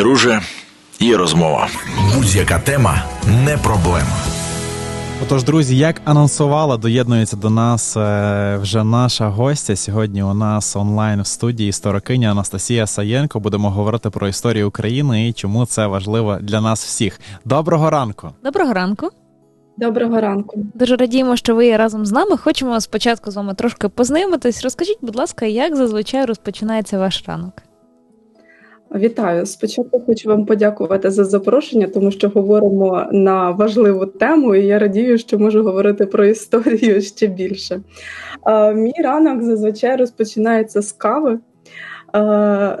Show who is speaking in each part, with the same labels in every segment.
Speaker 1: друже, і розмова.
Speaker 2: Будь-яка тема не проблема.
Speaker 3: Отож, друзі, як анонсувала, доєднується до нас е, вже наша гостя. Сьогодні у нас онлайн в студії історикиня Анастасія Саєнко. Будемо говорити про історію України і чому це важливо для нас всіх. Доброго ранку!
Speaker 4: Доброго ранку.
Speaker 5: Доброго ранку.
Speaker 4: Дуже радіємо, що ви є разом з нами. Хочемо спочатку з вами трошки познайомитись. Розкажіть, будь ласка, як зазвичай розпочинається ваш ранок?
Speaker 5: Вітаю. Спочатку хочу вам подякувати за запрошення, тому що говоримо на важливу тему, і я радію, що можу говорити про історію ще більше. Мій ранок зазвичай розпочинається з кави.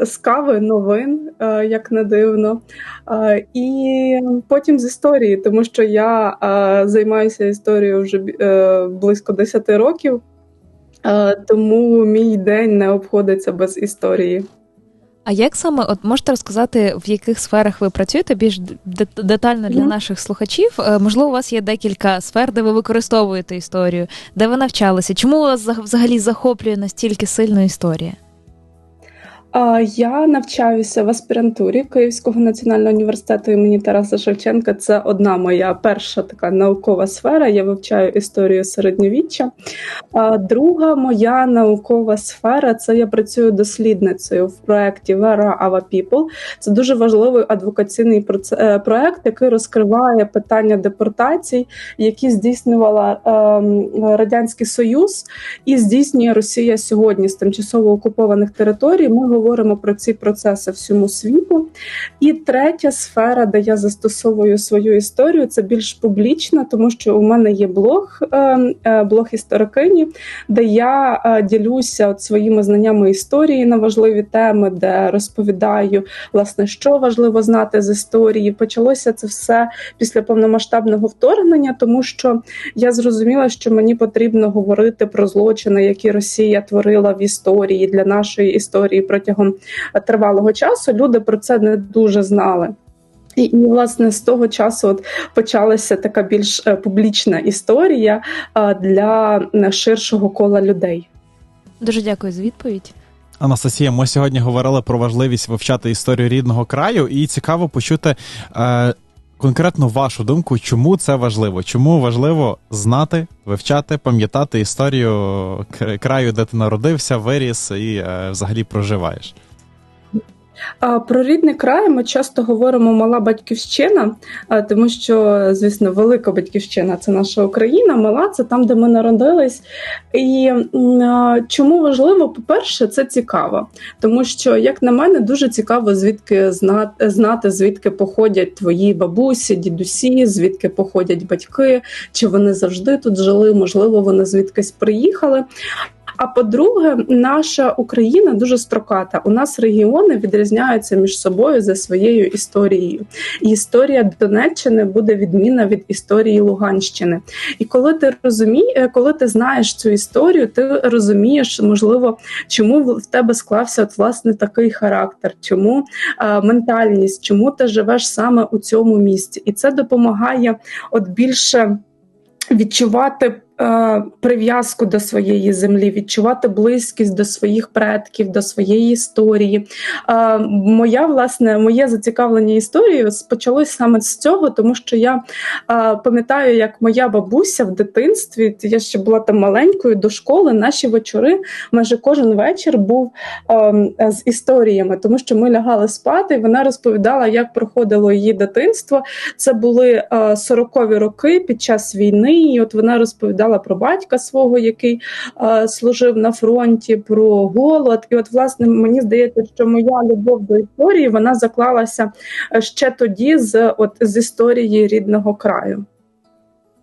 Speaker 5: З кави новин, як не дивно, і потім з історії, тому що я займаюся історією вже е, близько 10 років, тому мій день не обходиться без історії.
Speaker 4: А як саме от можете розказати, в яких сферах ви працюєте більш детально для наших слухачів? Е, можливо, у вас є декілька сфер, де ви використовуєте історію, де ви навчалися? Чому вас взагалі захоплює настільки сильно історія?
Speaker 5: Я навчаюся в аспірантурі Київського національного університету імені Тараса Шевченка. Це одна моя перша така наукова сфера. Я вивчаю історію середньовіччя. Друга моя наукова сфера це я працюю дослідницею в проєкті Where Our People. Це дуже важливий адвокаційний е, проєкт, який розкриває питання депортацій, які здійснювала ем, Радянський Союз і здійснює Росія сьогодні з тимчасово окупованих територій. Ми говоримо про ці процеси всьому світу. І третя сфера, де я застосовую свою історію, це більш публічна, тому що у мене є блог, е, е, блог історикині, де я е, ділюся от своїми знаннями історії на важливі теми, де розповідаю, власне, що важливо знати з історії. Почалося це все після повномасштабного вторгнення, тому що я зрозуміла, що мені потрібно говорити про злочини, які Росія творила в історії для нашої історії протягом протягом тривалого часу люди про це не дуже знали. І, і власне з того часу от почалася така більш е, публічна історія е, для ширшого кола людей.
Speaker 4: Дуже дякую за відповідь.
Speaker 3: Анастасія, ми сьогодні говорили про важливість вивчати історію рідного краю, і цікаво почути е, конкретно вашу думку, чому це важливо? Чому важливо знати, вивчати, пам'ятати історію краю, де ти народився, виріс і е, взагалі проживаєш?
Speaker 5: Про рідний край ми часто говоримо мала батьківщина, тому що, звісно, велика батьківщина це наша Україна, мала це там, де ми народились. І чому важливо, по-перше, це цікаво, тому що, як на мене, дуже цікаво, звідки знати, звідки походять твої бабусі, дідусі, звідки походять батьки, чи вони завжди тут жили, можливо, вони звідкись приїхали. А по-друге, наша Україна дуже строката. У нас регіони відрізняються між собою за своєю історією. І історія Донеччини буде відмінна від історії Луганщини. І коли ти розумієш, е, коли ти знаєш цю історію, ти розумієш, можливо, чому в тебе склався от власне такий характер, чому е, ментальність, чому ти живеш саме у цьому місці, і це допомагає от більше відчувати. Е, прив'язку до своєї землі, відчувати близькість до своїх предків, до своєї історії. Е, моя власне, моє зацікавлення історією почалось саме з цього, тому що я е, пам'ятаю, як моя бабуся в дитинстві, я ще була там маленькою до школи. Наші вечори майже кожен вечір був з історіями, тому що ми лягали спати, і вона розповідала, як проходило її дитинство. Це були 40-ві роки під час війни. і От вона розповідала розповідала про батька свого, який е, служив на фронті, про голод. І, от, власне, мені здається, що моя любов до історії вона заклалася е, ще тоді, з от з історії рідного краю.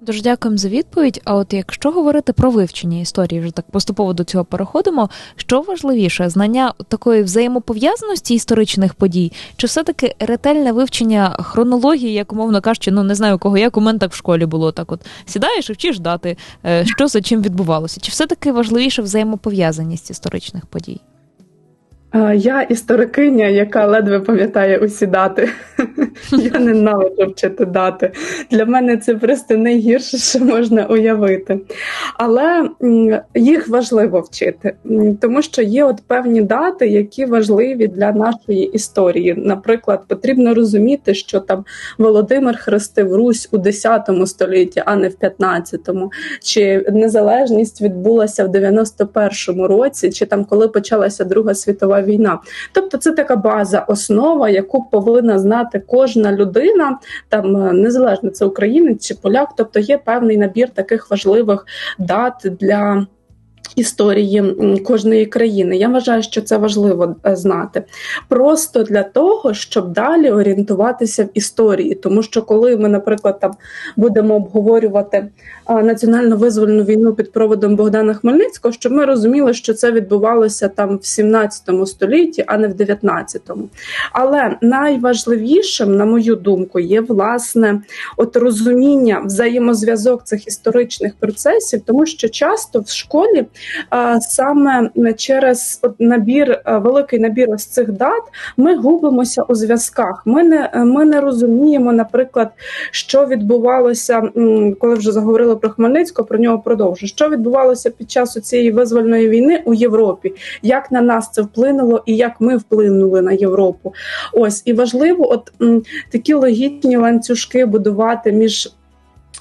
Speaker 4: Дуже дякуємо за відповідь. А от якщо говорити про вивчення історії, вже так поступово до цього переходимо. Що важливіше, знання такої взаємопов'язаності історичних подій, чи все-таки ретельне вивчення хронології, як умовно кажучи, ну не знаю кого, як у мене так в школі було так: от сідаєш і вчиш дати, е, що за чим відбувалося? Чи все-таки важливіше взаємопов'язаність історичних подій?
Speaker 5: Я історикиня, яка ледве пам'ятає усі дати. Я ненавиджу вчити дати. Для мене це просто найгірше, що можна уявити. Але їх важливо вчити, тому що є от певні дати, які важливі для нашої історії. Наприклад, потрібно розуміти, що там Володимир хрестив Русь у 10 столітті, а не в 15-му. Чи незалежність відбулася в 91-му році, чи там коли почалася Друга світова війна. Тобто, це така база, основа, яку повинна знати кожна людина, там е, незалежно це українець чи поляк. Тобто є певний набір таких важливих дат для. Історії кожної країни. Я вважаю, що це важливо е, знати. Просто для того, щоб далі орієнтуватися в історії. Тому що коли ми, наприклад, там будемо обговорювати національно визвольну війну під проводом Богдана Хмельницького, щоб ми розуміли, що це відбувалося там в 17 столітті, а не в 19-му. Але найважливішим, на мою думку, є власне от розуміння взаємозв'язок цих історичних процесів, тому що часто в школі саме через набір, великий набір ось цих дат, ми губимося у зв'язках. Ми не ми не розуміємо, наприклад, що відбувалося, коли вже заговорили про Хмельницького, про нього продовжу. Що відбувалося під час цієї визвольної війни у Європі? Як на нас це вплинуло, і як ми вплинули на Європу? Ось і важливо, от такі логічні ланцюжки будувати між.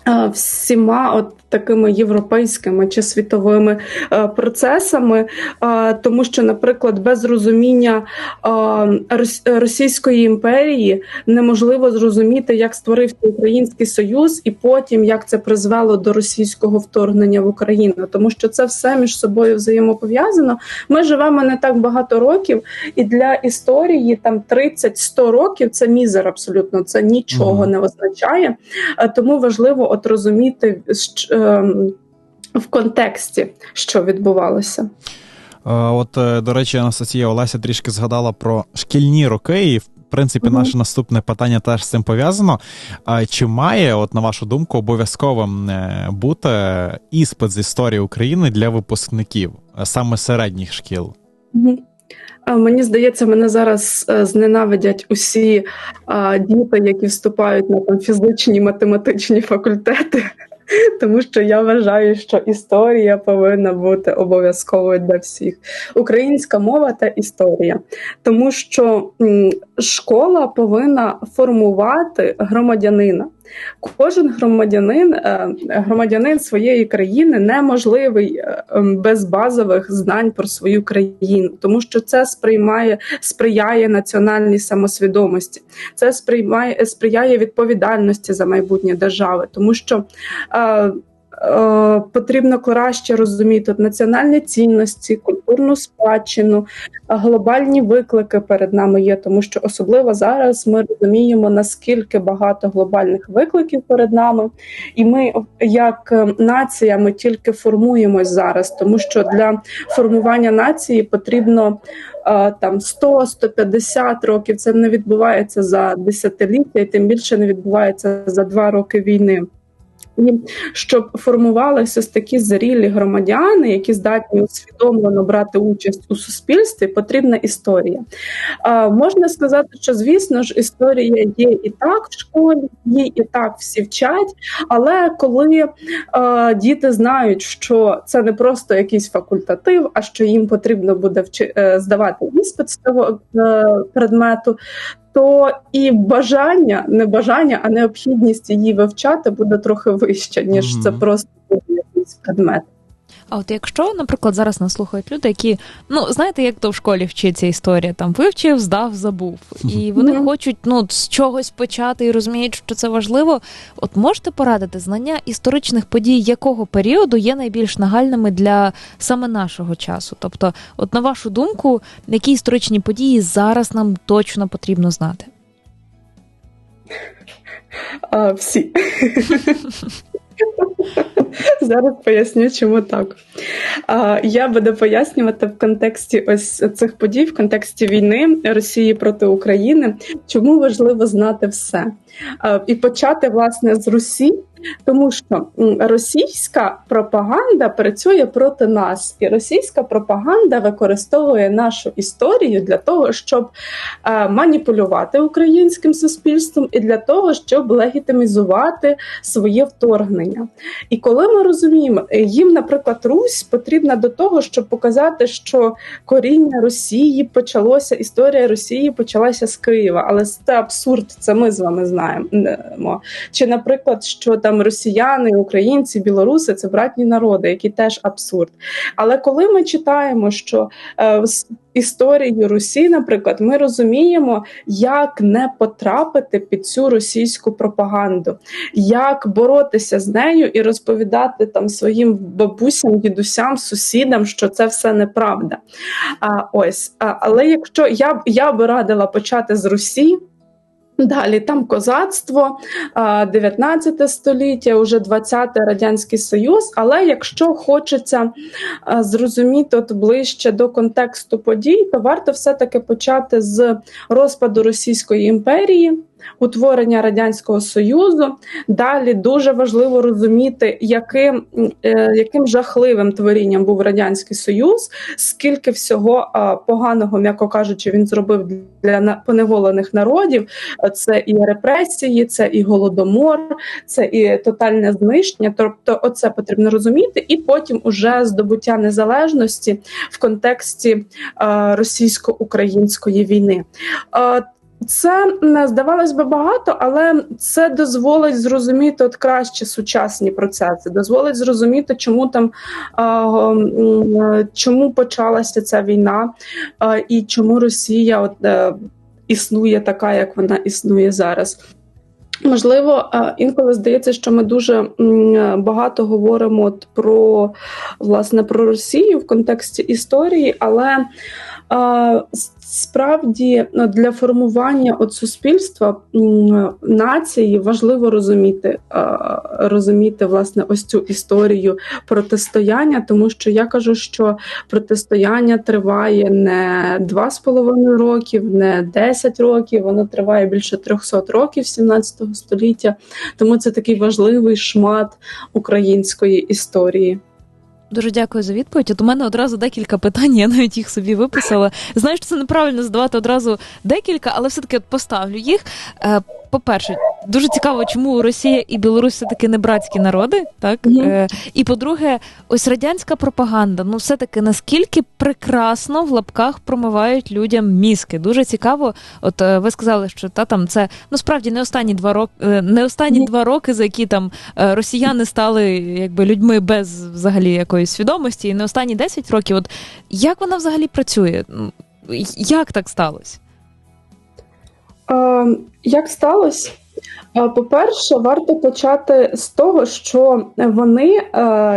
Speaker 5: Е, Всіма от такими європейськими чи світовими е, процесами, е, тому що, наприклад, без розуміння Російської імперії неможливо зрозуміти, як створився Український Союз, і потім як це призвело до російського вторгнення в Україну, тому що це все між собою взаємопов'язано. Ми живемо не так багато років, і для історії там 30-100 років це мізер абсолютно, це нічого
Speaker 3: Мгм.
Speaker 5: не означає. Тому важливо от розуміти ем, в контексті, що відбувалося.
Speaker 3: Е, От, е, до речі, Анастасія Олеся трішки згадала про шкільні роки, і в принципі,
Speaker 5: Мгм.
Speaker 3: наше наступне питання теж з цим пов'язано. Чи має, от на вашу думку, обов'язковим е, бути іспит з історії України для випускників саме середніх шкіл?
Speaker 5: Мгм. Мені здається, мене зараз е, зненавидять усі діти, які вступають на там фізичні математичні факультети, тому що я вважаю, що історія повинна бути обов'язковою для всіх. Українська мова та історія, тому що школа повинна формувати громадянина. Кожен громадянин, е, громадянин своєї країни неможливий е, ем, без базових знань про свою країну, тому що це сприймає сприяє національній самосвідомості, це сприймає сприяє відповідальності за майбутнє держави, тому що. Е, Потрібно краще розуміти національні цінності, культурну спадщину, глобальні виклики перед нами є, тому що особливо зараз ми розуміємо наскільки багато глобальних викликів перед нами, і ми, як е, нація, ми тільки формуємось зараз, тому що для формування нації потрібно е, там 100-150 років. Це не відбувається за десятиліття, і тим більше не відбувається за два роки війни. І щоб формувалися такі зрілі громадяни, які здатні усвідомлено брати участь у суспільстві, потрібна історія. А, можна сказати, що звісно ж історія є і так в школі, її і так всі вчать. Але коли а, діти знають, що це не просто якийсь факультатив, а що їм потрібно буде вчи, е, здавати іспит з цього е, предмету, то і бажання, не бажання, а необхідність її вивчати буде трохи вища, ніж
Speaker 3: Мгм.
Speaker 5: це просто якийсь предмет.
Speaker 4: А от якщо, наприклад, зараз нас слухають люди, які, ну знаєте, як то в школі вчиться історія, там вивчив, здав, забув, і вони
Speaker 5: Мгм.
Speaker 4: хочуть ну з чогось почати і розуміють, що це важливо. От можете порадити знання історичних подій якого періоду є найбільш нагальними для саме нашого часу? Тобто, от на вашу думку, які історичні події зараз нам точно потрібно знати?
Speaker 5: А, всі. Зараз поясню, чому так. Я буду пояснювати в контексті ось цих подій, в контексті війни Росії проти України, чому важливо знати все. І почати власне з Русі, Тому що російська пропаганда працює проти нас, і російська пропаганда використовує нашу історію для того, щоб е, маніпулювати українським суспільством і для того, щоб легітимізувати своє вторгнення. І коли ми розуміємо, е, їм, наприклад, Русь потрібна до того, щоб показати, що коріння Росії почалося, історія Росії почалася з Києва, але це абсурд, це ми з вами знаємо. Чи, наприклад, що там росіяни, українці, білоруси це братні народи, які теж абсурд. Але коли ми читаємо, що е, історію Русі, наприклад, ми розуміємо, як не потрапити під цю російську пропаганду, як боротися з нею і розповідати там своїм бабусям, дідусям, сусідам, що це все неправда. А, Ось, а, але якщо я б я би радила почати з Русі. Далі там козацтво, 19 століття, уже 20-те радянський союз. Але якщо хочеться зрозуміти от ближче до контексту подій, то варто все таки почати з розпаду Російської імперії утворення радянського союзу. Далі дуже важливо розуміти, яким е, яким жахливим творінням був радянський союз, скільки всього поганого, м'яко кажучи, він зробив для поневолених народів. Це і репресії, це і голодомор, це і тотальне знищення. Тобто, оце потрібно розуміти, і потім уже здобуття незалежності в контексті російсько-української війни. Це здавалось би багато, але це дозволить зрозуміти от краще сучасні процеси, дозволить зрозуміти, чому там чому почалася ця війна, і чому Росія от е, існує така, як вона існує зараз. Можливо, інколи здається, що ми дуже багато говоримо от про власне про Росію в контексті історії, але Справді ну, для формування от суспільства нації важливо розуміти розуміти власне ось цю історію протистояння, тому що я кажу, що протистояння триває не два з половиною років, не 10 років, воно триває більше 300 років 17 століття. Тому це такий важливий шмат української історії.
Speaker 4: Дуже дякую за відповідь. От у мене одразу декілька питань, я навіть їх собі виписала. Знаєш, це неправильно задавати одразу декілька, але все-таки поставлю їх. Е, по-перше, дуже цікаво, чому Росія і Білорусь все таки не братські народи, так mm-hmm. і по-друге, ось радянська пропаганда. Ну, все таки наскільки прекрасно в лапках промивають людям мізки. Дуже цікаво. От е, ви сказали, що та там це ну справді не останні два роки, е, не останні mm-hmm. два роки, за які там росіяни стали якби людьми без взагалі якоїсь свідомості, і не останні 10 років. От як вона взагалі працює? Як так сталося?
Speaker 5: Е, як сталося? Е, по-перше, варто почати з того, що вони, е,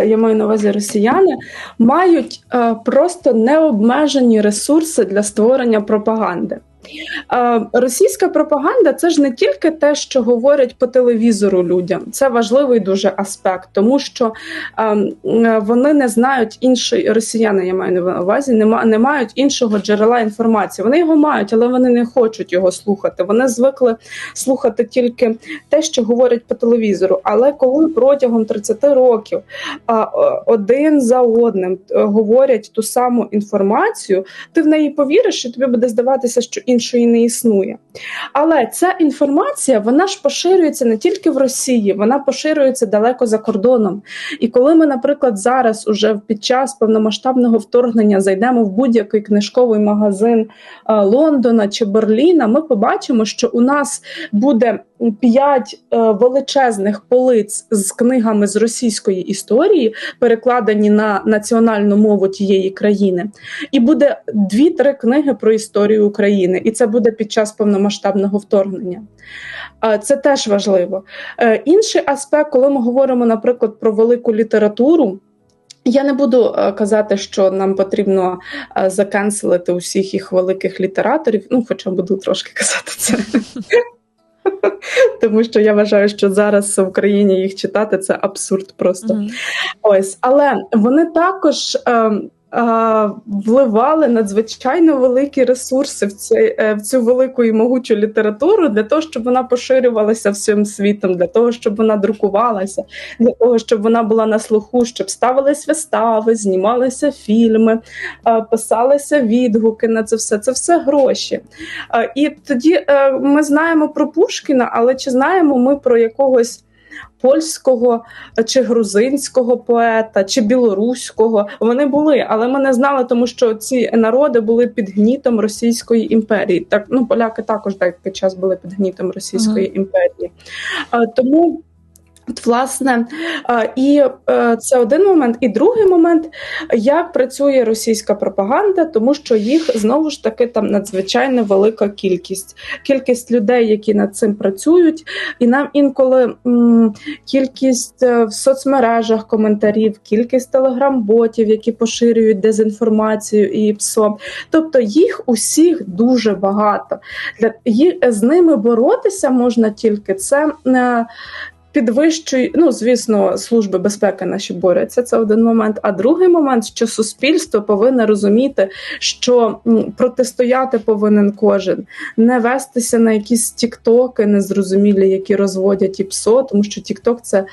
Speaker 5: я маю на увазі росіяни, мають просто необмежені ресурси для створення пропаганди. Російська пропаганда це ж не тільки те, що говорять по телевізору людям. Це важливий дуже аспект, тому що вони не знають іншої росіяни. Я маю на увазі, не мають іншого джерела інформації. Вони його мають, але вони не хочуть його слухати. Вони звикли слухати тільки те, що говорять по телевізору. Але коли протягом 30 років один за одним е, говорять ту саму інформацію, ти в неї повіриш, і тобі буде здаватися, що іншої не існує. Але ця інформація вона ж поширюється не тільки в Росії, вона поширюється далеко за кордоном. І коли ми, наприклад, зараз уже під час повномасштабного вторгнення зайдемо в будь-який книжковий магазин е, Лондона чи Берліна, ми побачимо, що у нас буде п'ять е, величезних полиць з книгами з російської історії, перекладені на національну мову тієї країни, і буде дві-три книги про історію України, і це буде під час повномасштабного вторгнення. Це теж важливо. Е, інший аспект, коли ми говоримо, наприклад, про велику літературу. Я не буду е, казати, що нам потрібно закенселити усіх їх великих літераторів. Ну, хоча буду трошки казати це. Тому що я вважаю, що зараз в Україні їх читати це абсурд просто. Mm-hmm. Ось, але вони також. Е, вливали надзвичайно великі ресурси в цей, е, в цю велику і могучу літературу для того, щоб вона поширювалася всім світом, для того, щоб вона друкувалася, для того, щоб вона була на слуху, щоб ставились вистави, знімалися фільми, писалися відгуки на це все. Це все гроші. І тоді е, ми знаємо про Пушкіна, але чи знаємо ми про якогось польського чи грузинського поета, чи білоруського. Вони були, але ми не знали, тому що ці народи були під гнітом Російської імперії. Так ну поляки також деякий час були під гнітом Російської uh імперії. Тому От, власне, і е, це один момент. І другий момент, як працює російська пропаганда, тому що їх знову ж таки там надзвичайно велика кількість, кількість людей, які над цим працюють, і нам інколи м, кількість е, в соцмережах коментарів, кількість телеграм-ботів, які поширюють дезінформацію і ПСО. Тобто їх усіх дуже багато. Для з ними боротися можна тільки це. Е, підвищує, ну звісно, служби безпеки наші борються. Це один момент. А другий момент, що суспільство повинне розуміти, що протистояти повинен кожен, не вестися на якісь тіктоки незрозумілі, які розводять і ПСО, тому що Тікток це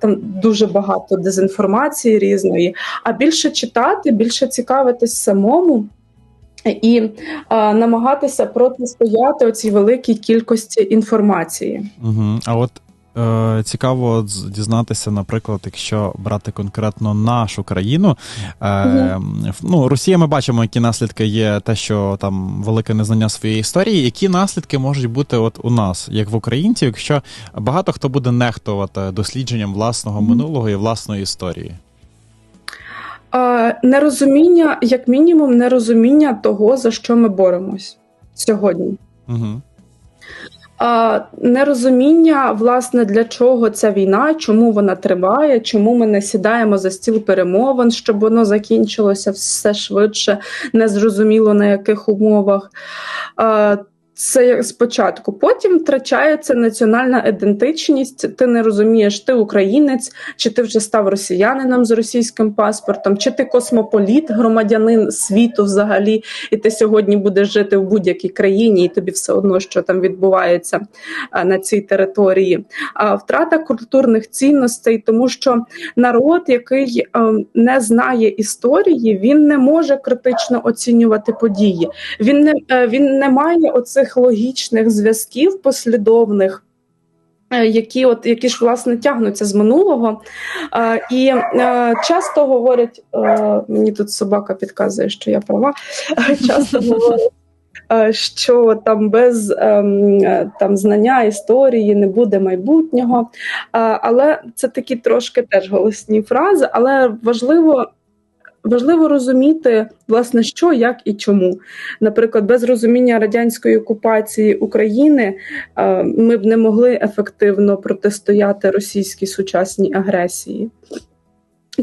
Speaker 5: там дуже багато дезінформації різної. А більше читати, більше цікавитись самому. І а, намагатися протистояти оцій великій кількості інформації.
Speaker 3: Угу. А от Е, цікаво дізнатися, наприклад, якщо брати конкретно нашу країну. Е, ну, Росія, ми бачимо, які наслідки є, те, що там велике незнання своєї історії. Які наслідки можуть бути от у нас, як в українців, якщо багато хто буде нехтувати дослідженням власного минулого і власної історії?
Speaker 5: Нерозуміння, як мінімум, нерозуміння того, за що ми боремось сьогодні. Угу нерозуміння, власне, для чого ця війна, чому вона триває, чому ми не сідаємо за стіл перемовин, щоб воно закінчилося все швидше, незрозуміло на яких умовах. Це спочатку. Потім втрачається національна ідентичність. Ти не розумієш, ти українець, чи ти вже став росіянином з російським паспортом, чи ти космополіт, громадянин світу взагалі, і ти сьогодні будеш жити в будь-якій країні, і тобі все одно, що там відбувається на цій території. А втрата культурних цінностей, тому що народ, який не знає історії, він не може критично оцінювати події. Він не е, він не має оцих цих логічних зв'язків послідовних. Е, які от які ж власне тягнуться з минулого, е, і е, часто говорять, е, мені тут собака підказує, що я права. Часто говорять, що там без ем, там знання історії не буде майбутнього. Але це такі трошки теж голосні фрази, але важливо Важливо розуміти, власне, що, як і чому. Наприклад, без розуміння радянської окупації України е, ми б не могли ефективно протистояти російській сучасній агресії.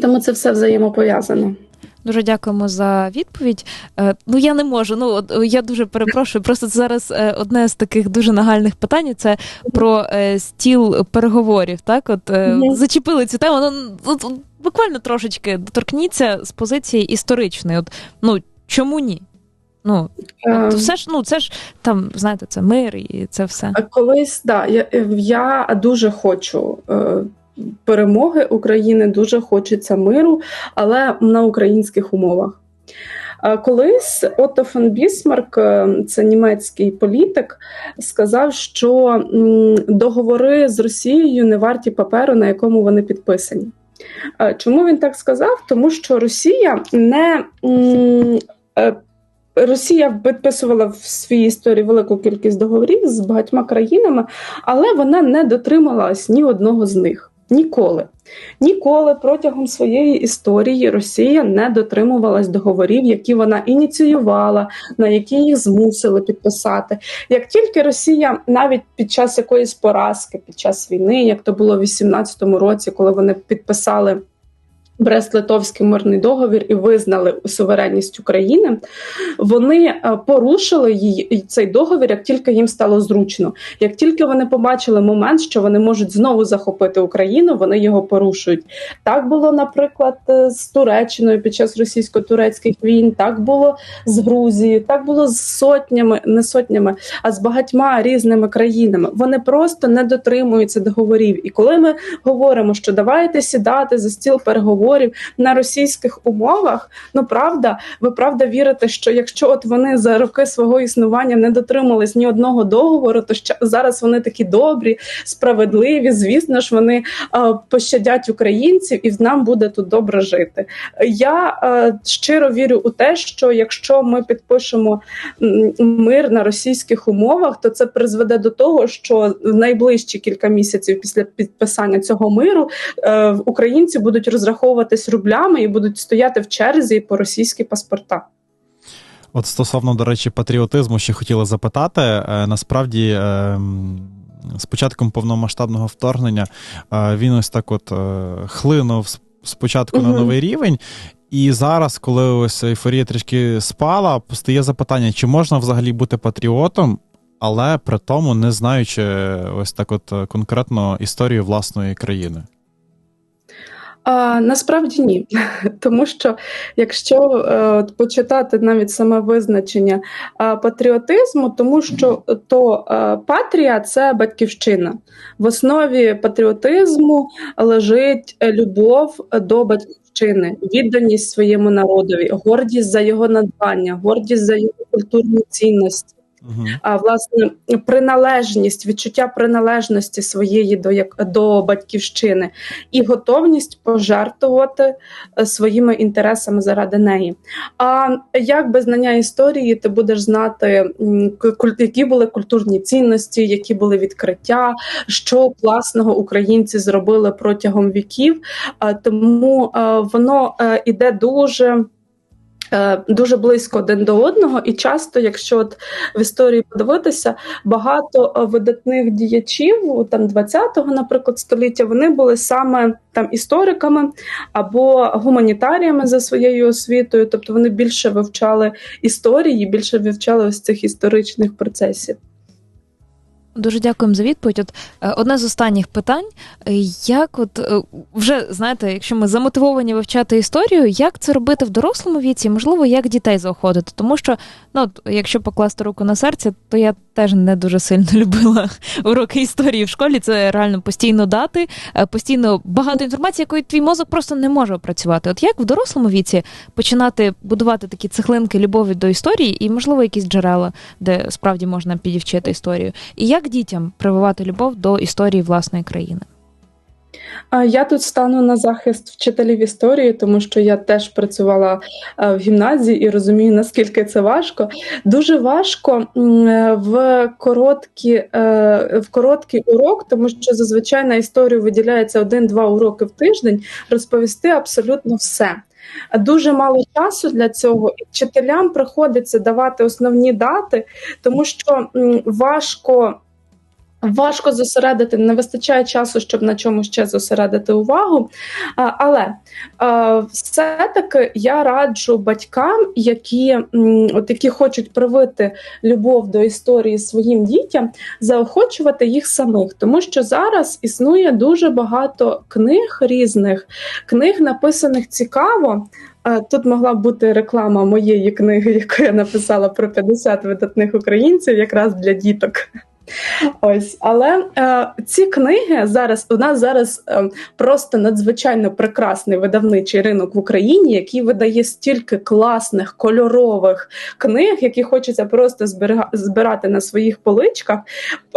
Speaker 5: Тому це все взаємопов'язано.
Speaker 4: Дуже дякуємо за відповідь. Е, ну я не можу. Ну я дуже перепрошую. Просто зараз е, одне з таких дуже нагальних питань це про стіл переговорів. Так, от зачепили цю тему. Ну буквально трошечки доторкніться з позиції історичної. От, Ну чому ні? Ну, от все ж, ну це ж там, знаєте, це мир і це все.
Speaker 5: Колись да, я я дуже хочу е, перемоги України, дуже хочеться миру, але на українських умовах. Колись Отто фон Бісмарк, е, це німецький політик, сказав, що договори з Росією не варті паперу, на якому вони підписані. Е, чому він так сказав? Тому що Росія не е, Росія підписувала в своїй історії велику кількість договорів з багатьма країнами, але вона не дотрималась ні одного з них. Ніколи. Ніколи протягом своєї історії Росія не дотримувалась договорів, які вона ініціювала, на які їх змусили підписати. Як тільки Росія навіть під час якоїсь поразки, під час війни, як то було в 18-му році, коли вони підписали Брест-Литовський мирний договір і визнали суверенність України, вони е, порушили її цей договір, як тільки їм стало зручно. Як тільки вони побачили момент, що вони можуть знову захопити Україну, вони його порушують. Так було, наприклад, е, з Туреччиною під час російсько-турецьких війн, так було з Грузією, так було з сотнями, не сотнями, а з багатьма різними країнами. Вони просто не дотримуються договорів. І коли ми говоримо, що давайте сідати за стіл переговорів на російських умовах. Ну правда, ви правда вірите, що якщо от вони за роки свого існування не дотримались ні одного договору, то ще зараз вони такі добрі, справедливі. Звісно ж, вони е, пощадять українців, і нам буде тут добре жити. Я е, щиро вірю у те, що якщо ми підпишемо мир на російських умовах, то це призведе до того, що в найближчі кілька місяців після підписання цього миру е, українці будуть розраховувати розраховуватись рублями і будуть стояти в черзі по російські паспорта.
Speaker 3: От стосовно, до речі, патріотизму, ще хотіла запитати. Е, насправді, е, з початком повномасштабного вторгнення е, він ось так от хлинув спочатку угу. на новий рівень. І зараз, коли ось ейфорія трішки спала, постає запитання, чи можна взагалі бути патріотом, але при тому не знаючи ось так, от конкретно історію власної країни.
Speaker 5: А, Насправді ні, тому що якщо е, почитати навіть саме визначення е, патріотизму, тому що то е, патрія це батьківщина. В основі патріотизму лежить любов до батьківщини, відданість своєму народові, гордість за його надбання, гордість за його культурні А власне приналежність, відчуття приналежності своєї до як до батьківщини і готовність пожертвувати е, своїми інтересами заради неї. А як без знання історії ти будеш знати, які були культурні цінності, які були відкриття, що класного українці зробили протягом віків, тому е, воно е, іде дуже. Е, дуже близько один до одного, і часто, якщо от в історії подивитися, багато е, видатних діячів там 20-го, наприклад, століття, вони були саме там істориками або гуманітаріями за своєю освітою, тобто вони більше вивчали історії, більше вивчали ось цих історичних процесів.
Speaker 4: Дуже дякуємо за відповідь. От е, одне з останніх питань: е, як, от е, вже знаєте, якщо ми замотивовані вивчати історію, як це робити в дорослому віці? Можливо, як дітей заохотити? Тому що, ну якщо покласти руку на серце, то я теж не дуже сильно любила уроки історії в школі. Це реально постійно дати, постійно багато інформації, якої твій мозок просто не може опрацювати. От як в дорослому віці починати будувати такі цеглинки любові до історії, і можливо якісь джерела, де справді можна підівчити історію, і як дітям прививати любов до історії власної країни?
Speaker 5: Я тут стану на захист вчителів історії, тому що я теж працювала в гімназії і розумію, наскільки це важко. Дуже важко в короткі, е, в короткий урок, тому що зазвичай на історію виділяється один-два уроки в тиждень, розповісти абсолютно все. Дуже мало часу для цього, і вчителям приходиться давати основні дати, тому що важко Важко зосередити, не вистачає часу, щоб на чому ще зосередити увагу. Але все-таки я раджу батькам, які от які хочуть привити любов до історії своїм дітям, заохочувати їх самих, тому що зараз існує дуже багато книг різних, книг написаних цікаво. Тут могла бути реклама моєї книги, яку я написала про 50 видатних українців, якраз для діток. Ось, але е, ці книги зараз у нас зараз е, просто надзвичайно прекрасний видавничий ринок в Україні, який видає стільки класних кольорових книг, які хочеться просто зберіга, збирати на своїх поличках.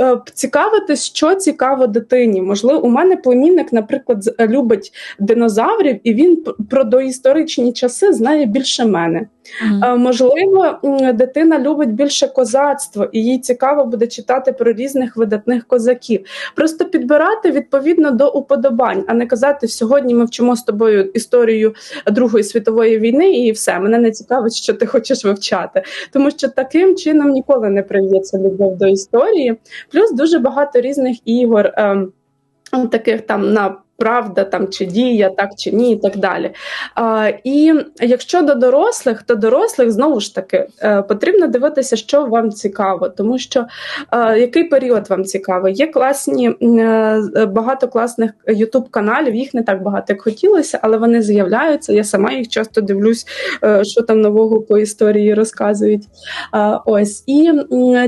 Speaker 5: Е, цікавитись, що цікаво дитині. Можливо, у мене племінник, наприклад, любить динозаврів, і він про доісторичні часи знає більше мене. Mm-hmm. Можливо, дитина любить більше козацтво, і їй цікаво буде читати про різних видатних козаків. Просто підбирати відповідно до уподобань, а не казати сьогодні. Ми вчимо з тобою історію Другої світової війни, і все мене не цікавить, що ти хочеш вивчати, тому що таким чином ніколи не прив'ється любов до історії. Плюс дуже багато різних ігор. Ем, таких там на правда там чи дія, так чи ні, і так далі. А, І якщо до дорослих, то дорослих знову ж таки е, потрібно дивитися, що вам цікаво, тому що е, який період вам цікавий. Є класні е, багато класних ютуб каналів, їх не так багато як хотілося, але вони з'являються. Я сама їх часто дивлюсь, що там нового по історії розказують. Ось і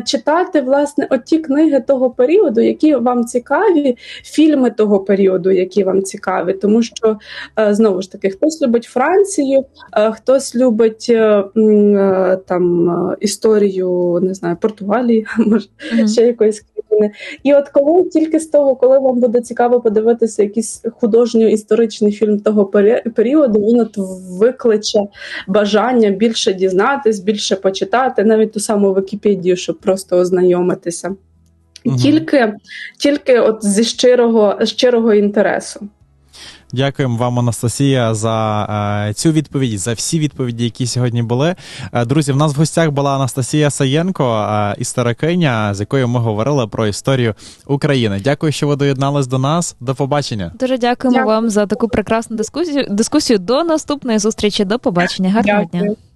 Speaker 5: читати власне оті книги того періоду, які вам цікаві, фільми того періоду, які вам цікаві, тому що е, знову ж таки хтось любить Францію, е, хтось любить е, там історію, не знаю, Португалії, може
Speaker 4: Мгм.
Speaker 5: ще якоїсь країни. І от коли тільки з того, коли вам буде цікаво подивитися якийсь художньо-історичний фільм того періоду, він от викличе бажання більше дізнатись, більше почитати, навіть ту саму Вікіпедію, щоб просто ознайомитися.
Speaker 3: Мгм.
Speaker 5: Тільки, тільки от зі щирого, щирого інтересу.
Speaker 3: Дякуємо вам, Анастасія, за е, цю відповідь, за всі відповіді, які сьогодні були. Е, друзі, в нас в гостях була Анастасія Саєнко, е, історикиня, з якою ми говорили про історію України. Дякую, що ви доєднались до нас. До побачення.
Speaker 4: Дуже дякуємо
Speaker 5: Дякую.
Speaker 4: вам за таку прекрасну дискусію. Дискусію до наступної зустрічі. До побачення. Гарного дня.
Speaker 5: Дякую.
Speaker 2: Тримай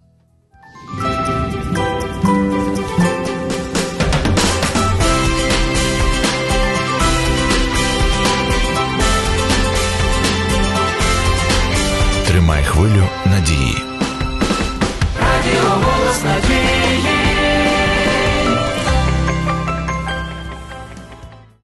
Speaker 2: хвилю
Speaker 6: надії.